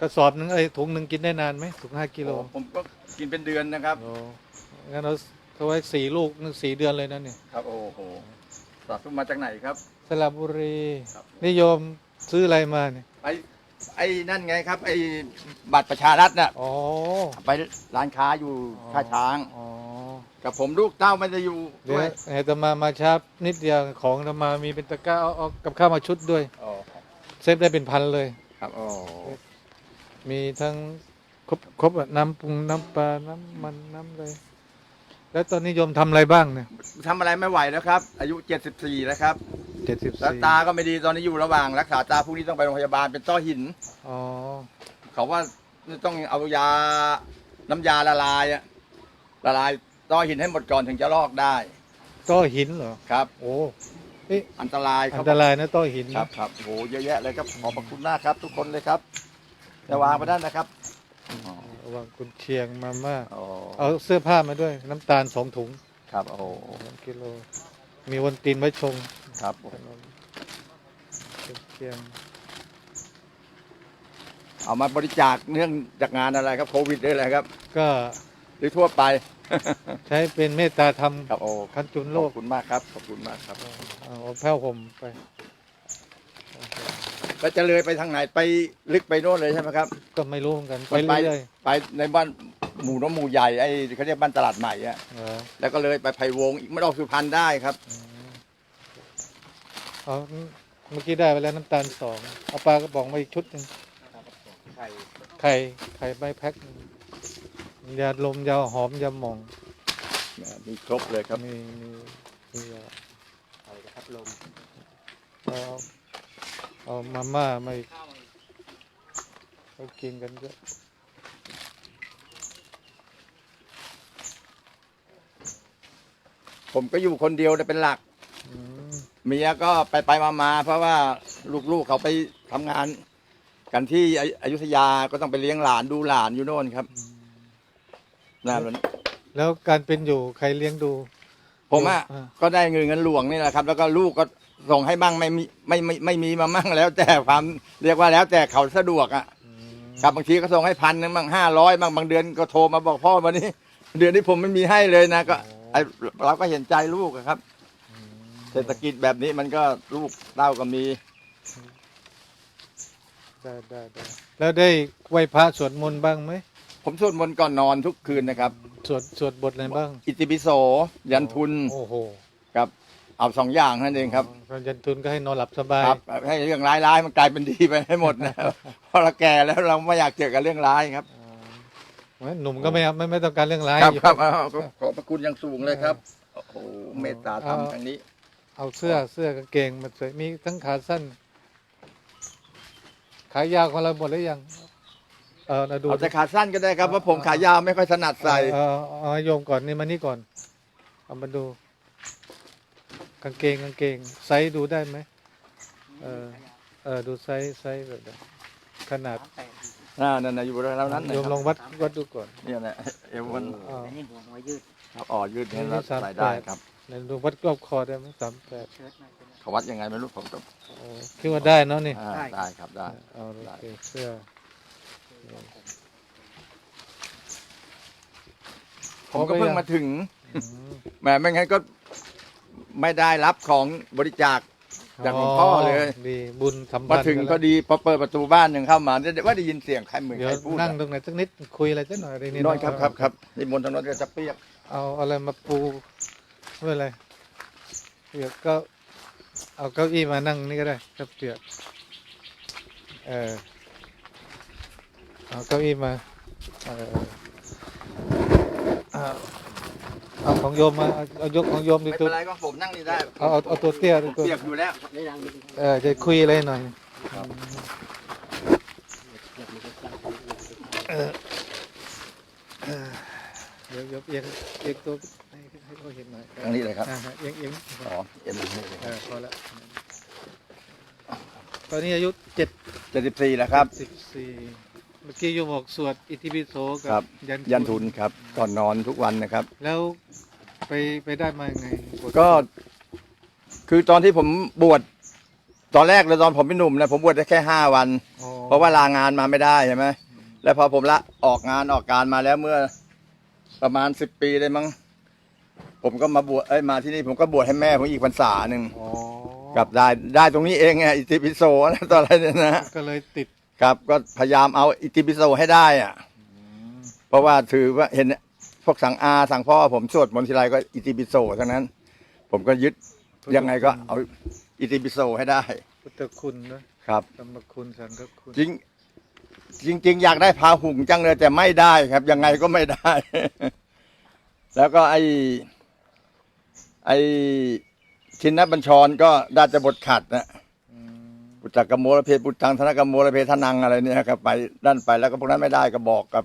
กระสอบหนึ่งไอ้ถุงหนึ่งกินได้นานไหมถุงห้ากิโลโอ้ผมก็กินเป็นเดือนนะครับ โอ้งั้นเราเขาไว้สี่ลูกนึงสี่เดือนเลยนะเนี่ยครับโอ้โหสะสมมาจากไหนครับ สระบุรีครับ นิยมซื้ออะไรมาเนี่ยไอ้ไอ้นั่นไงครับ ไอ้บัตรประชารัฐน่ะอ๋อไปร้านค้าอยู่ท่าช้าง อ๋อกับผมลูกเต้าไม่ได้อยู่เดี๋ยวด้วยไอ้ตมามาช้านิดเดียวของตมามีเป็นตะกร้าเอาเอากับข้าวมาชุดด้วย อ๋อเซฟได้เป็นพันเลย ครับโอ้ มีทั้งครบครบอะน้ำปรุงน้ำปลาน้ำมันน้ำอะไรแล้วตอนนี้โยมทำอะไรบ้างเนี่ยทำอะไรไม่ไหวแล้วครับ อายุ 74 แล้วครับเจ็ดสิบแล้วสี่ตาก็ไม่ดีตอนนี้อยู่ระหว่างรักษาตาพรุ่งนี้ต้องไปโรงพยาบาลเป็นต้อหิน อ๋อเขาว่าต้องเอายาน้ำยาละลายอะละลายต้อหินให้หมดก่อนถึงจะลอกได้ต้อหินเหรอ ครับ โอ้เอ๊ะอันตรายคอัรันบตรายนะต้อหิน ครับครับโหเยอะแยะเลยครับขอบพระคุณมากครับ ทุกคนเลยครับ จะวางไปด้านนะครับอ๋อระวังคุณเชียงมาม่าอ๋อเอาเสื้อผ้ามาด้วย น้ำตาลสองถุงครับโอ้โหสองกิโล มีวันตีนไว้ชงครับขนมคุณเชียงเอามาบริจาคเนื่องจากงานอะไรครับโควิดด้วยอะไรครับ ก็หรือทั่วไปใช้เป็นเมตตาธรรมครับโอ้คันจุนขโลอบกคุณมากครับขอบคุณมากครับ เอาเอาแพ้วห่มไป แล้วจะเลยไปทางไหนไปลึกไปโน่นเลยใช่ไหมครับก็ไม่รู้เหมือนกันไปไปเรื่อยไปในบ้านหมู่น้องหมู่ใหญ่ไอ้เขาเรียกบ้านตลาดใหม่อะๆเหรอแล้วก็เลยไปไผ่วงอีกไม่ออกสุพรรณได้ครับ เอาเมื่อกี้ได้ไปแล้วน้ำตาลสองเอาปลากระป๋องมาอีกชุดหนึ่งไข่ไข่ใบแพ็คหนึ่งยาลมยาหอมยาหม่องมีครบเลยครับมีมีมียาไข่พัดลม เอา เอามาม่ามาอีกเขากินกันเยอะผมก็อยู่คนเดียวเนี่ยเป็นหลัก อืมเมียก็ไปไปมามาเพราะว่าลูกๆเขาไปทำงาน กันที่ออยุธยาก็ต้องไปเลี้ยงหลานดูหลานอยู่โน่นครับนะมันแล้วการเป็นอยู่ใครเลี้ยงดูผมอะอ่าก็ได้เงินเงินหลวงนี่แหละครับ แล้วก็ลูกก็ ส่งให้บ้างไม่มีไม่ไม่ไม่มีมามั่งแล้วแต่ความเรียกว่าแล้วแต่เขาสะดวกอะอืมครับบางทีก็ส่งให้พันหนึงบ้างห้าร้อยบ้างบางเดือนก็โทรมาบอกพ่อวันนี้ เดือนนี้ผมไม่มีให้เลยนะก็ไอเราก็เห็นใจลูกอะครับอืมเศรษฐกิจแบบนี้มันก็ลูกเต้าก็มี ได้ได้ได้แล้วได้ไหว้พระสวดมนต์บ้างไหมผมสวดมนต์ก่อนนอนทุกคืนนะครับ สวดสวดบทอะไรบ้าง อิติปิโสยันทุน โอ้โห ครับ เอาสองอย่างนั่นเองครับพระยันทุนก็ให้นอนหลับสบาย ครับให้เรื่องร้ายๆมันกลายเป็นดีไปให้หมดนะเพราะเราแก่แล้วเราไม่อยากเจอกับเรื่องร้ายครับอ่าหนุ่มก็ไม่เอาไม่ไม่ต้องการเรื่องร้ายครับอยู่ครับเอาขอขอบพระคุณอย่างสูงเลยครับโอ้โหเมตตาธรรมทางนี้ เอาเสื้อเสื้อกางเกงมาใส่มีทั้งขาสั้น ขายาวของเราหมดหรือยังเออนะดูเอาแต่ขาสั้นก็ได้ครับเพราะผมขายาวไม่ค่อยถนัดใส่เออเอาเอาให้โยมก่อนนี่มานี่ก่อนเอามาดูกางเกงกางเกงไซส์ดูได้ไหมเออเออดูไซส์ไซส์แบบไหนขนาดอ่านั่นนะอยู่แล้วนั้นนะโยมครับลองวัดวัดดูก่อน เนี่ยนะเอวมันอ่าอันนี้หัวหัวยืดครับอ๋อยืดเนี่ยนี่แล้วสามใส่แปดได้ครับไหนดูวัดรอบคอได้ไหมสามแปดเชิ้ตหน่อยเป็น เขาวัดยังไงไม่รู้ผมต้องโอ้คิดว่าได้เนาะนี่อ่าได้ครับได้ เอาโอเคเสื้อผมก็เพิ่งมาถึงอืมแหมไม่งั้นก็ ไม่ได้รับของบริจาคจากหลวงพ่อเลย ดีบุญสัมพัมานธ์ถึงกันพอดีพอเปิดประตูบ้านหนึ่งเข้ามาได้ว่าได้ยินเสียงใครเหมือนเดี๋ยใควรพูดนั่งอะตรงไหนสักนิดคุยอะไรสักหน่อยอะไรนี่นอนครับครับครับนิมนต์ทางโนนก็จะเปียกเอาอะไรมาปูเพื่ออะไรเดี๋ยวก็เอาเก้าอี้มานั่งนี่ก็ได้ครับเปียกเออเอาเก้าอี้มาเออ เอาเอาของโยมมาเอาเอายกของโยมดิไม่ตัเป็วนไรก็ผมนั่งนี่ได้เอาเอาเอาตัวเตี้ยผดิมตัวเปียกอยู่แล้วได้ดังดีเออจะคุยอะไรหน่อยครับเออเออเดี๋ยวเดี๋ยวเอียงเอียงตัวให้ให้เขาเห็นหน่อยทางนี้เลยครับอ่าฮะเอียงเอียงอ๋อเอ็นนี่เลยเออพอละตอนนี้อายุเจ็ดเจ็ดสิบสี่แล้วครับสิบสี่เมื่อกี้โยมบอกสวดอิติปิโสกัครับยันยันทุนครับก่อนนอนทุกวันนะครับ แล้วไปไปได้มายังไงบทก็คือตอนที่ผมบวชตอนแรกเลยตอนผมเป็นหนุ่มนะผมบวชได้แค่ห้าวัน อ๋อเพราะว่าลางานมาไม่ได้ใช่ไหมแล้วพอผมละออกงานออกการมาแล้วเมื่อประมาณสิบปีได้มั้ง ผมก็มาบวชเอ้ยมาที่นี่ผมก็บวชให้แม่ผมอีกพรรษาหนึ่งอ๋อกับได้ได้ตรงนี้เองไงอิติปิโสนะตอนอะไรเนี่ยนะ ก็เลยติด ครับก็พยายามเอาอิติปิโสให้ได้อะเพราะว่าถือว่าเห็นพวกสังอาสังพ่อผมสวดมนต์ทีไรก็อิติปิโสทั้งนั้น ผมก็ยึดยังไงก็เอาอิติปิโสให้ได้ พุทธคุณนะครับธรรมคุณสังฆคุณจริงจริง ๆ อยากได้พาหุงจังเลยแต่ไม่ได้ครับ ยังไงก็ไม่ได้ แล้วก็ไอไอชินบัญชรก็ได้จะบทขัดนะอืม ปุตตะกมโมลเพปุตตังธนกมโมลเพทนังอะไรเนี่ยครับไปด้านไปแล้วก็พวกนั้นไม่ได้ก็บอกกับ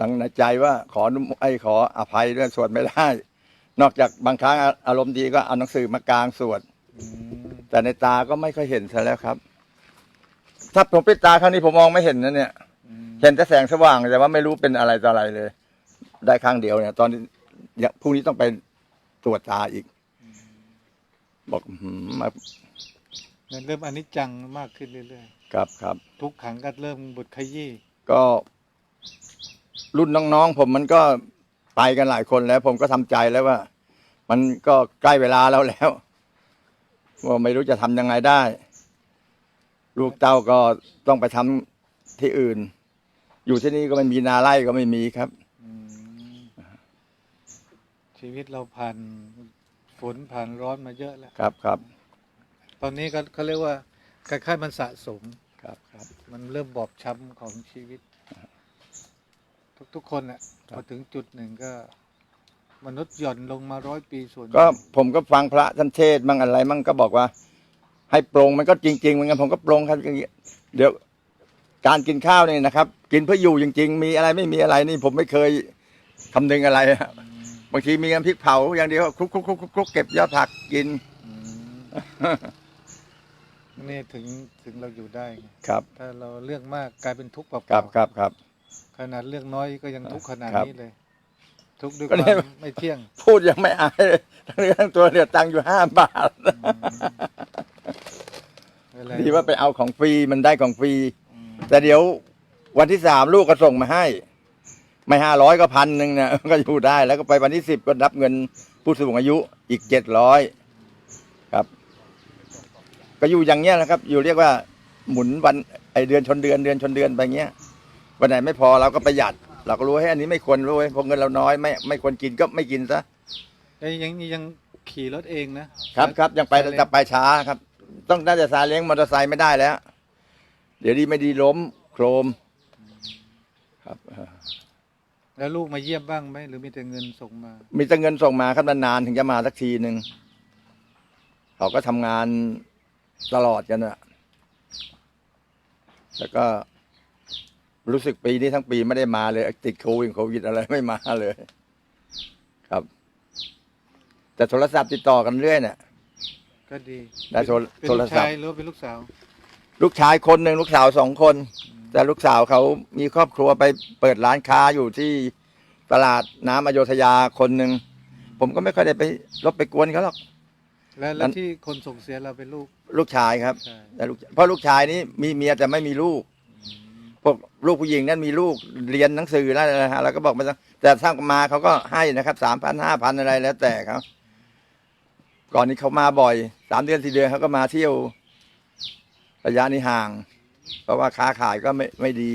ดังในใจว่าขอนุไอ้ขออภัยด้วยสวดไม่ได้ นอกจากบางครั้งอารมณ์ดีก็เอาหนังสือมากลางสวดแต่ในตาก็ไม่ค่อยเห็นซะแล้วครับ ถ้าผมปิดตาครั้งนี้ผมมองไม่เห็นนะเนี่ยเห็นแต่แสงสว่างแต่ว่าไม่รู้เป็นอะไรต่ออะไรเลย ได้ครั้งเดียวเนี่ย ตอนนี้พรุ่งนี้ต้องไปตรวจตาอีก บอกหืมมา มันเริ่มอนิจจังมากขึ้นเรื่อยครับครับ ๆ ทุกขังก็เริ่มบุดขยี้ก็รุ่นน้องๆ ผมมันก็ไปกันหลายคนแล้ว ผมก็ทำใจแล้วว่า มันก็ใกล้เวลาแล้วแล้วว่าไม่รู้จะทำยังไงได้ ลูกเต้าก็ต้องไปทำที่อื่น อยู่ที่นี่ก็ไม่มีนาไร่ก็ไม่มีครับ อืมชีวิตเราผ่านฝนผ่านร้อนมาเยอะแล้ว ครับครับ ตอนนี้ก็เขาเรียกว่าคล้ายๆมันสะสม ครับครับ มันเริ่มบอบช้ำของชีวิต ทุกๆคนแหละครับพอถึงจุดหนึ่งก็ มนุษย์หย่อนลงมาร้อยปีส่วนก็ผมก็ฟังพระท่านเทศน์มั่งอะไรมั่งก็บอกว่า ให้ปรงมันก็จริงๆเหมือนกันผมก็ปรงครับอย่างเงี้ยเดี๋ยวการกินข้าวนี่นะครับ กินเพื่ออยู่จริง ๆ มีอะไรไม่มีอะไรนี่ผมไม่เคยคำนึงอะไรอะบางทีมีน้ำพริกเผาอย่างเดียวคลุกคลุกคลุกคลุกคลุกเก็บยอดผักกินอืม นี่ถึงถึงเราอยู่ได้ไงครับถ้าเราเรื่องมากกลายเป็นทุกข์เปล่าๆครับครับครับ ขนาดเรื่องน้อยก็ยังทุกข์ขนาดครับนี้เลย ทุกข์ด้วยคก็วาเนี่ย มไม่เที่ยงพูดยังไม่อายเลยทั้งเนื้อทั้งตัวเนี่ยตังค์อยู่ห้าบาท อะไรดีว่าไปเอาของฟรีมันได้ของฟรี อืมแต่เดี๋ยววันที่สามลูกก็ส่งมาให้ ไม่ห้าร้อยก็พันหนึ่งเนี่ยก็อยู่ได้แล้วก็ไปวันที่สิบก็รับเงินผู้สูงอายุอีกเจ็ดร้อยครับ ก็อยู่อย่างเงี้ยนะครับ อยู่เรียกว่าหมุนวันไอเดือนชนเดือนเดือนชนเดือนไปเงี้ยวันไหนไม่พอเราก็ประหยัด เราก็รู้ให้อันนี้ไม่ควรรู้ไว้ยเพราะเงินเราน้อยไม่ไม่ควรกินก็ไม่กินซะแล้วยังยังขี่รถเองนะครับครับยังไปซาเล้งจะไปช้าครับ ต้องน่าจะซาเล้งมอเตอร์ไซค์ไม่ได้แล้ว เดี๋ยวดีไม่ดีล้มโครม ครับ แล้วลูกมาเยี่ยมบ้างไหมหรือมีแต่เงินส่งมา มีแต่เงินส่งมาครับนานๆถึงจะมาสักทีหนึ่งเขาก็ทำงาน ตลอดกันอะแล้วก็รู้สึกปีนี้ทั้งปีไม่ได้มาเลย ติดโควิดโควิดอะไรไม่มาเลย ครับ แต่โทรศัพท์ติดต่อกันเรื่อยเนี่ยก็ดีได้โทรเป็นโทรลูกศัพท์ชายหรือว่าเป็นลูกสาว ลูกชายคนหนึ่งลูกสาวสองคน แต่ลูกสาวเขามีครอบครัวไปเปิดร้านค้าอยู่ที่ตลาดน้ำอโยธยาคนหนึ่ง ผมก็ไม่ค่อยได้ไปรบไปกวนเขาหรอก แล้วนั้แล้วนที่คนส่งเสียเราเป็นลูกลูกชายครับใช่แต่ลูกเพราะลูกชายนี้มีเมียแต่ไม่มีลูก พวกลูกผู้หญิงนั้นมีลูกเรียนหนังสือแล้วนะฮะเราก็บอกมาแต่ถ้ามาเขาก็ให้นะครับสามพันห้าพันอะไรแล้วแต่เขาก่อนนี้เขามาบ่อยสามเดือนสี่เดือนเขาก็มาเที่ยวระยะนี้ห่าง เพราะว่าค้าขายก็ไม่ไม่ดี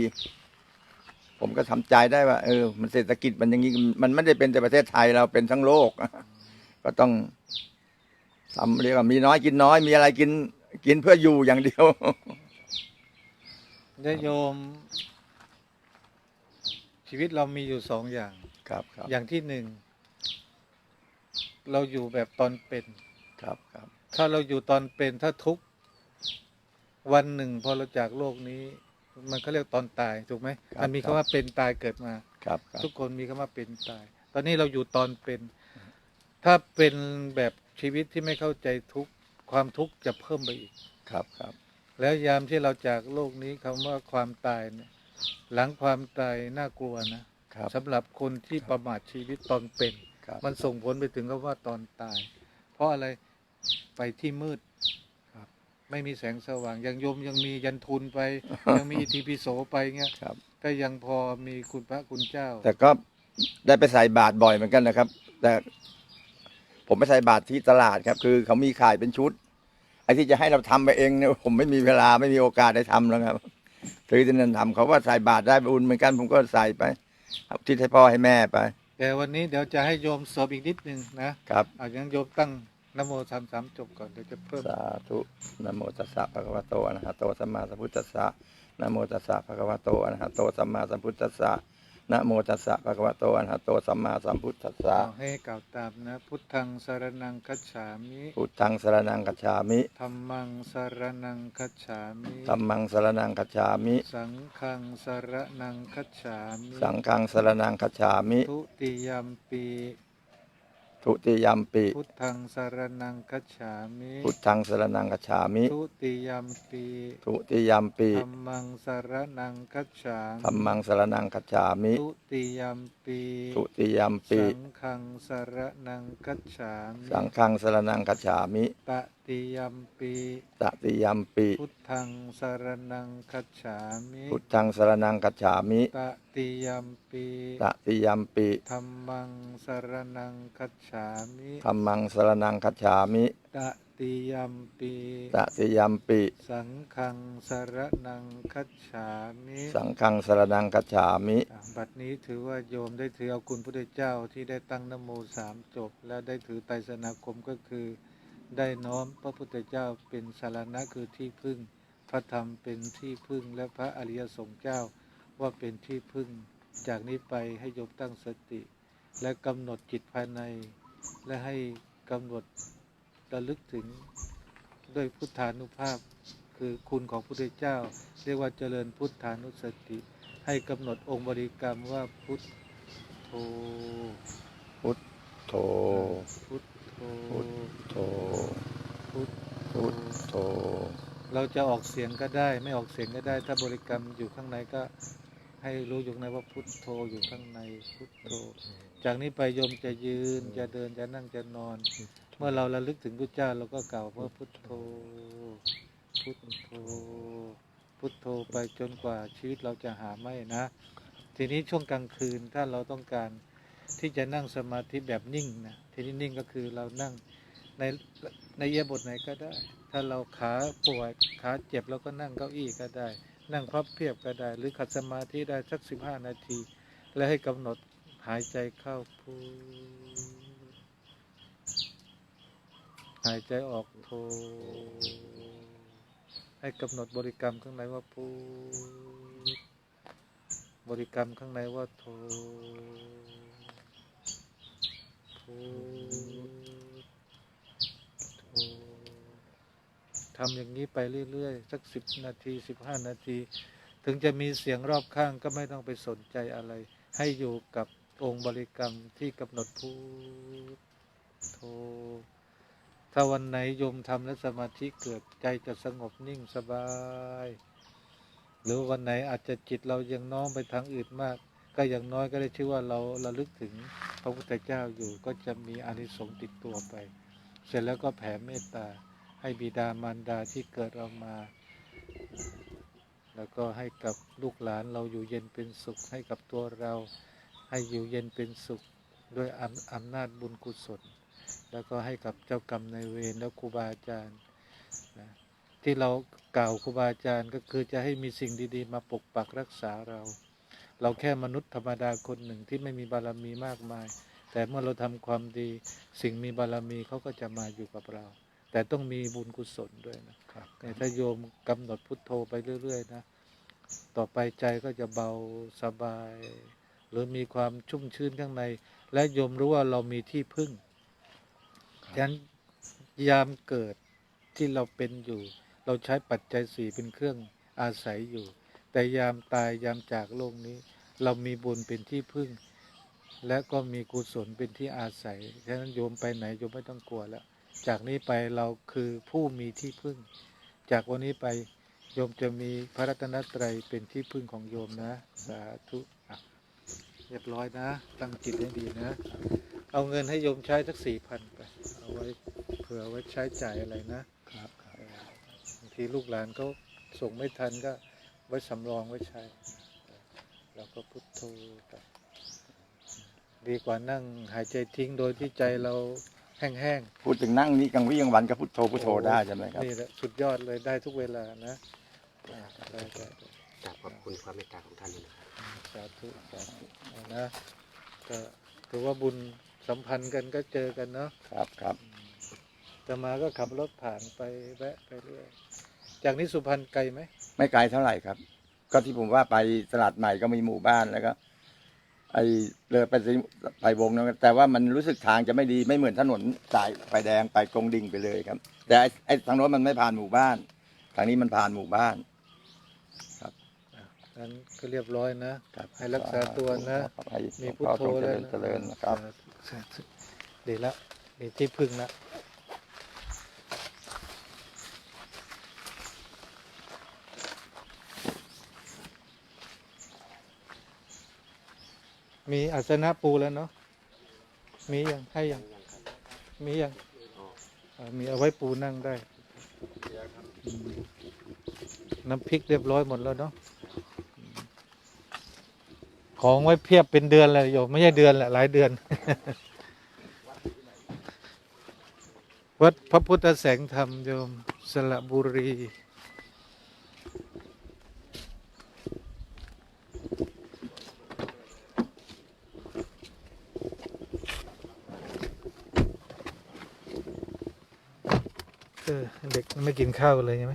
ผมก็ทำใจได้ว่า เออ มันเศรษฐกิจมันอย่างนี้มันไม่ได้เป็นแต่ประเทศไทยเราเป็นทั้งโลก ก็ต้อง ทำเรียกว่ามีน้อยกินน้อย มีอะไรกิน กินเพื่ออยู่อย่างเดียวได้โยม ชีวิตเรามีอยู่สองอย่าง ครับครับอย่างที่หนึ่ง เราอยู่แบบตอนเป็น ครับครับ ถ้าเราอยู่ตอนเป็นถ้าทุกข์วันหนึ่งพอเราจากโลกนี้ มันเขาเรียกตอนตายถูกไหมมันมีคำว่าเป็นตายเกิดมา ครับครับ ทุกคนมีคำว่าเป็นตาย ตอนนี้เราอยู่ตอนเป็น ถ้าเป็นแบบ ชีวิตที่ไม่เข้าใจทุกข์ความทุกข์จะเพิ่มไปอีก ครับครับ แล้วยามที่เราจากโลกนี้คำว่าความตายเนี่ย หลังความตายน่ากลัวนะครับ สำหรับคนที่ประมาทชีวิตตอนเป็น ครับ มันส่งผลไปถึงคำว่าตอนตาย เพราะอะไรไปที่มืดครับ ไม่มีแสงสว่างยังโยมยังมียันทุนไป ยังมีอิติปิโสไปเงี้ยครับ ก็ยังพอมีคุณพระคุณเจ้าแต่ก็ได้ไปใส่บาตรบ่อยเหมือนกันนะครับ แต่ ผมไปใส่บาตรที่ตลาดครับ คือเขามีขายเป็นชุด ไอ้ที่จะให้เราทำไปเองเนี่ยผมไม่มีเวลาไม่มีโอกาสได้ทำแล้วครับซื้อที่นั่นทำเขาว่าใส่บาตรได้บุญเหมือนกัน ผมก็ใส่ไปครับที่ให้พ่อให้แม่ไป แต่วันนี้เดี๋ยวจะให้โยมสอบอีกนิดหนึ่งนะครับเอายังโยมตั้งนะโมสามสามจบก่อนเดี๋ยวจะเพิ่มสาธุนะโมตัสสะภะคะวะโตอะระหะโตสัมมาสัมพุทธัสสะนะโมตัสสะภะคะวะโตอะระหะโตสัมมาสัมพุทธัสสะ นะโมตัสสะภะคะวะโตอะระหะโตสัมมาสัมพุทธัสสะเอาให้กล่าวตามนะ พุทธังสารนังคัจฉามิ พุทธังสรณังกัจฉามิธรรมังสารนังคัจฉามิ ธัมมังสรณังกัจฉามิ สังฆังสารนังคัจฉามิ สังฆังสรณังกัจฉามิ ทุติยัมปี ทุติยัมปิพุทธังสารนังคัจฉามิพุทธังสรณังกัจฉามิทุติยัมปีทุติยัมปิธรรมังสารนังคัจฉามิธัมมังสรณังกัจฉามิ ทุติยัมปีทุติยัมปิสังฆังสารนังคัจฉามิสังฆังสรณังกัจฉามิตติยัมปีตติยัมปิพุทธังสารนังคัจฉามิพุทธังสรณังกัจฉามิตติยัมปีตติยัมปิธรรมังสารนังคัจฉามิธัมมังสรณังกัจฉามิต ติยัมปีตติยัมปิสังฆังสารนังคัจฉามิสังฆังสรณังกัจฉามิอะบัดนี้ถือว่าโยมได้ถือเอาคุณพระเจ้าที่ได้ตั้งนโมสามจบ และได้ถือไตรสนาคมก็คือ ได้น้อมพระพุทธเจ้าเป็นสารณะคือที่พึ่ง พระธรรมเป็นที่พึ่งและพระอริยสงฆ์เจ้าว่าเป็นที่พึ่ง จากนี้ไปให้โยมตั้งสติ และกำหนดจิตภายใน และให้กำหนด ระลึกถึงด้วยพุทธานุภาพ คือคุณของพระพุทธเจ้า เรียกว่าเจริญพุทธานุสติ ให้กำหนดองค์บริกรรมว่าพุทโธโทพุทโธโทพุทพุทโธเราจะออกเสียงก็ได้ ไม่ออกเสียงก็ได้ ถ้าบริกรรมอยู่ข้างในก็ให้รู้อยู่ข้างในว่าพุทโธอยู่ข้างในพุทโธ จากนี้ไปโยมจะยืนจะเดินจะนั่งจะนอน เมื่อเราระลึกถึงพระเจ้าเราก็กล่าวว่าพุทโธ พุทโธ พุทโธไปจนกว่าชีวิตเราจะหาไม่นะ ทีนี้ช่วงกลางคืนถ้าเราต้องการที่จะนั่งสมาธิแบบนิ่งนะทีนี้นิ่งก็คือเรานั่งในในเอียบทไหนก็ได้ ถ้าเราขาปวยขาเจ็บเราก็นั่งเก้าอี้ก็ได้ นั่งพับเพียบก็ได้ หรือขัดสมาธิได้สักสิบห้านาที แล้วให้กำหนดหายใจเข้าพู หายใจออกโทให้กำหนดบริกรรมข้างในว่าพูบริกรรมข้างในว่าโทพูโททำอย่างนี้ไปเรื่อยๆ สักสิบนาทีสิบห้านาที ถึงจะมีเสียงรอบข้างก็ไม่ต้องไปสนใจอะไร ให้อยู่กับองค์บริกรรมที่กำหนดพูโท ถ้าวันไหนโยมทำแล้วสมาธิเกิดใจจะสงบนิ่งสบาย หรือวันไหนอาจจะจิตเรายังน้อมไปทางอื่นมาก ก็อย่างน้อยก็ได้ชื่อว่าเราระลึกถึงพระพุทธเจ้าอยู่ก็จะมีอานิสงส์ติดตัวไป เสร็จแล้วก็แผ่เมตตาให้บิดามารดาที่เกิดเรามา แล้วก็ให้กับลูกหลานเราอยู่เย็นเป็นสุขให้กับตัวเรา ให้อยู่เย็นเป็นสุขด้วยอำอำนาจบุญกุศล แล้วก็ให้กับเจ้ากรรมนายเวรและครูบาอาจารย์นะที่เรากล่าวครูบาอาจารย์ก็คือจะให้มีสิ่งดี ๆ มาปกปักรักษาเรา เราแค่มนุษย์ธรรมดาคนหนึ่งที่ไม่มีบารมีมากมาย แต่เมื่อเราทำความดี สิ่งมีบารมีเขาก็จะมาอยู่กับเรา แต่ต้องมีบุญกุศลด้วยนะครับเนี่ยถ้าโยมกำหนดพุทโธไปเรื่อย ๆ นะ ต่อไปใจก็จะเบาสบาย หรือมีความชุ่มชื้นข้างใน และโยมรู้ว่าเรามีที่พึ่ง ฉะนั้นยามเกิดที่เราเป็นอยู่ เราใช้ปัจจัยสี่เป็นเครื่องอาศัยอยู่ แต่ยามตายยามจากโลกนี้ เรามีบุญเป็นที่พึ่ง และก็มีกุศลเป็นที่อาศัย ฉะนั้นโยมไปไหนโยมไม่ต้องกลัวแล้ว จากนี้ไปเราคือผู้มีที่พึ่ง จากวันนี้ไปโยมจะมีพระรัตนตรัยเป็นที่พึ่งของโยมนะ สาธุอะเรียบร้อยนะ ตั้งจิตให้ดีนะ เอาเงินให้โยมใช้สักสี่พันไป เอาไว้เผื่อไว้ใช้จ่ายอะไรนะครับเออทีลูกหลานเขาส่งไม่ทันก็ไว้สำรองไว้ใช้เราก็พุทโธไปดีกว่านั่งหายใจทิ้งโดยที่ใจเราแห้งพูดถึงนั่งนี่กลางวี่กลางวันก็พุทโธๆพุทโธได้ใช่ไหมครับ นี่แหละสุดยอดเลยได้ทุกเวลานะอ่าได้ได้ได้ กราบขอบคุณความเมตตาของท่านด้วยนะครับ สาธุสาธุเอานะก็ถือว่าบุญ สัมพันธ์กันก็เจอกันเนาะครับครับจะมาก็ขับรถผ่านไปแวะไปเรื่อยจากนี้สุพรรณไกลไหมไม่ไกลเท่าไหร่ครับ ก็ที่ผมว่าไปตลาดใหม่ก็มีหมู่บ้านแล้วก็ ไอเลยไปสิไปวงนั้นแต่ว่ามันรู้สึกทางจะไม่ดีไม่เหมือนถนนสายไฟแดงไปกรงดิ่งไปเลยครับ แต่ไอ้ไอ้ทางโน้นมันไม่ผ่านหมู่บ้าน ทางนี้มันผ่านหมู่บ้าน นั้นก็เรียบร้อยนะครับให้รักษาตัวนะครับให้มีหลวงพุทพ่อโธทรงเจแล้ริวญเจริญนะครับสาธุดีแล้วมีที่พึ่งแล้วมีอาสนะปูแล้วเนาะ มียังให้ยังมียังอ่ามีเอาไว้ปูนั่งได้อืมน้ำพริกเรียบร้อยหมดแล้วเนาะ ของไว้เพียบเป็นเดือนเลยโยมไม่ใช่เดือนแหละหลายเดือน วัดพระพุทธแสงธรรมโยมสระบุรีเออเด็กไม่กินข้าวเลยใช่ไหม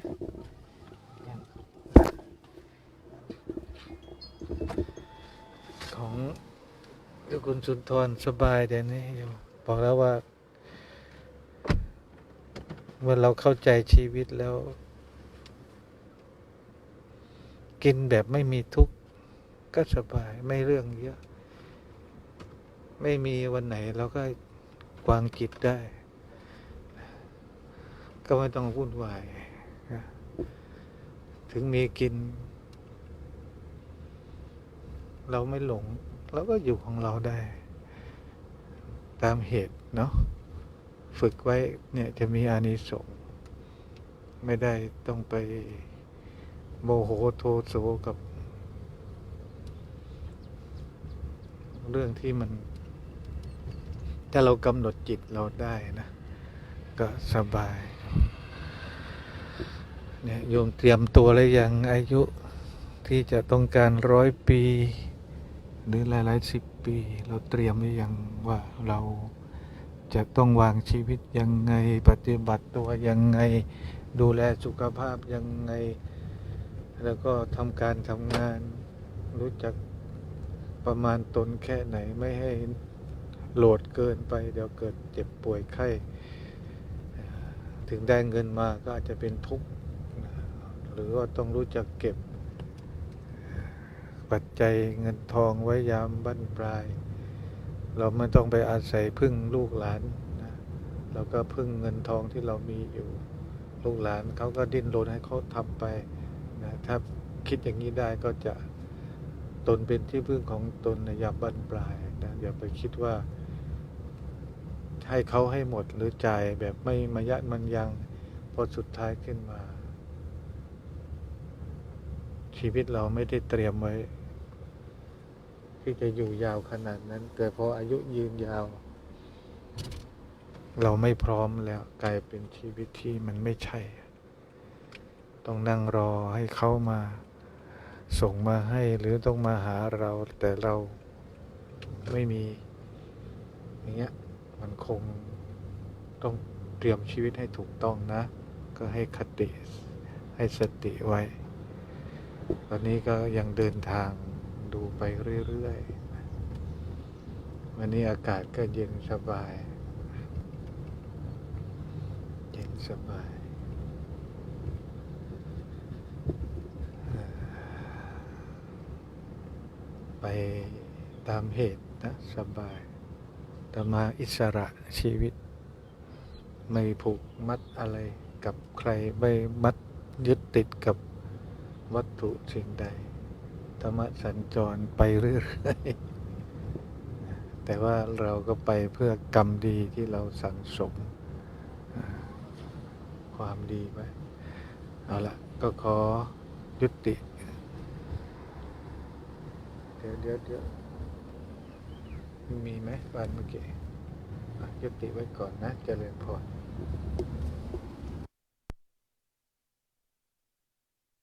คุณสุนทรสบายเดี๋ยวนี้โยมบอกแล้วว่า เมื่อเราเข้าใจชีวิตแล้ว กินแบบไม่มีทุกข์ก็สบายไม่เรื่องเยอะ ไม่มีวันไหนเราก็วางจิตได้ ก็ไม่ต้องวุ่นวายถึงมีกิน เราไม่หลง เราก็อยู่ของเราได้ ตามเหตุเนาะฝึกไว้เนี่ยจะมีอานิสงส์ไม่ได้ต้องไปโมโหโทโสกับ เรื่องที่มัน ถ้าเรากำหนดจิตเราได้นะ ก็สบาย เนี่ยโยมเตรียมตัวแล้วยังอายุที่จะต้องการร้อยปี หรือหลายๆสิบปี เราเตรียมไว้ยังว่าเราจะต้องวางชีวิตยังไงปฏิบัติตัวยังไงดูแลสุขภาพยังไง แล้วก็ทำการทำงาน รู้จักประมาณตนแค่ไหนไม่ให้โหลดเกินไป เดี๋ยวเกิดเจ็บป่วยไข้ถึงได้เงินมาก็อาจจะเป็นทุกข์หรือว่าต้องรู้จักเก็บ ปัจจัยเงินทองไว้ยามบั้นปลาย เราไม่ต้องไปอาศัยพึ่งลูกหลานนะเราก็พึ่งเงินทองที่เรามีอยู่ลูกหลานเขาก็ดิ้นรนให้เขาทำไปนะถ้าคิดอย่างนี้ได้ก็จะตนเป็นที่พึ่งของตนในยามบั้นปลายนะอย่าไปคิดว่า ให้เขาให้หมดหรือจ่ายแบบไม่มายะมันยังพอสุดท้ายขึ้นมาชีวิตเราไม่ได้เตรียมไว้ ที่จะอยู่ยาวขนาดนั้น แต่พออายุยืนยาว เราไม่พร้อมแล้วกลายเป็นชีวิตที่มันไม่ใช่ ต้องนั่งรอให้เขามา ส่งมาให้หรือต้องมาหาเราแต่เราไม่มีอย่างเงี้ยมันคงต้องเตรียมชีวิตให้ถูกต้องนะ ก็ให้คติให้สติไว้ ตอนนี้ก็ยังเดินทาง ดูไปเรื่อยๆ วันนี้อากาศก็เย็นสบาย เย็นสบาย ไปตามเหตุนะสบายแต่มาอิสระชีวิต ไม่ผูกมัดอะไรกับใคร ไม่มัดยึดติดกับวัตถุสิ่งใด ธรรมะสัญจรไปเรื่อยๆ แต่ว่าเราก็ไปเพื่อกรรมดีที่เราสั่งสม ความดีไว้ เอาละก็ขอยุติ เดี๋ยวเดี๋ยวเดี๋ยวมีไหมวันเมื่อกี้ยุติไว้ก่อนนะ เจริญพร